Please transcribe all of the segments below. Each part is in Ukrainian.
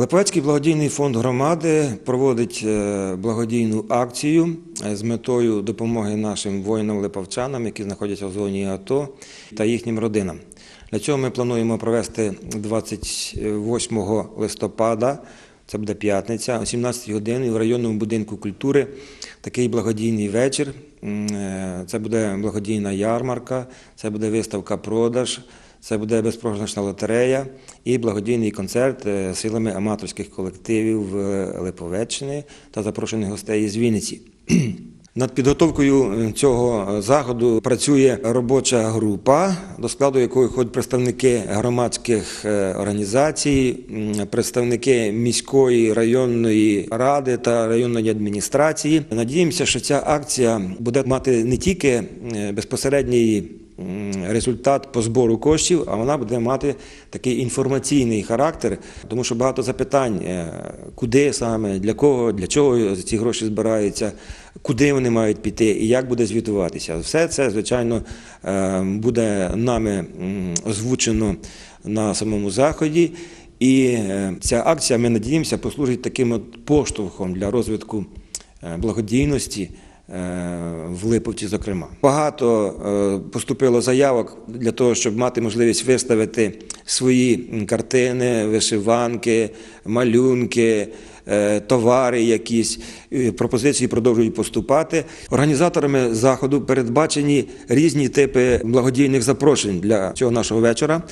Липовецький благодійний фонд громади проводить е, благодійну акцію е, з метою допомоги нашим воїнам-липовчанам, які знаходяться в зоні АТО та їхнім родинам. Для цього ми плануємо провести 28 листопада, це буде п'ятниця, о 17 годині в районному будинку культури такий благодійний вечір. Е, Це буде благодійна ярмарка, це буде виставка продаж. Це буде безпрограшна лотерея і благодійний концерт е, силами аматорських колективів е, Липовеччини та запрошених гостей із Вінниці. Над підготовкою е, цього заходу працює робоча група, до складу якої входять представники громадських організацій, представники міської районної ради та районної адміністрації. Надіємося, що ця акція буде мати не тільки безпосередній результат по збору коштів, а вона буде мати такий інформаційний характер, тому що багато запитань, е, куди саме, для кого, для чого ці гроші збираються, куди вони мають піти і як буде звітуватися. Все це, звичайно, е, буде нами озвучено на самому заході. І е, ця акція, ми надіємося, послужить таким от поштовхом для розвитку благодійності в Липовці, зокрема. Багато е, поступило заявок для того, щоб мати можливість виставити свої картини, вишиванки, малюнки. е, Товари якісь Е, пропозиції продовжують поступати. Організаторами заходу передбачені різні типи благодійних запрошень для цього нашого вечора.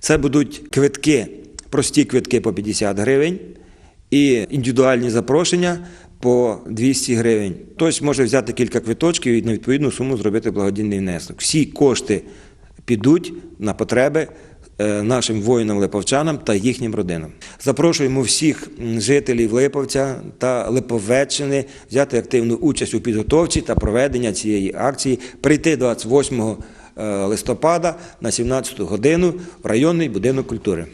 Це будуть квитки, прості квитки по 50 гривень і індивідуальні запрошення по 200 гривень. Хтось може взяти кілька квиточків і на відповідну суму зробити благодійний внесок. Всі кошти підуть на потреби е, нашим воїнам-липовчанам та їхнім родинам. Запрошуємо всіх жителів Липовця та Липовеччини взяти активну участь у підготовці та проведення цієї акції, прийти 28 е, листопада на 17 годину в районний будинок культури.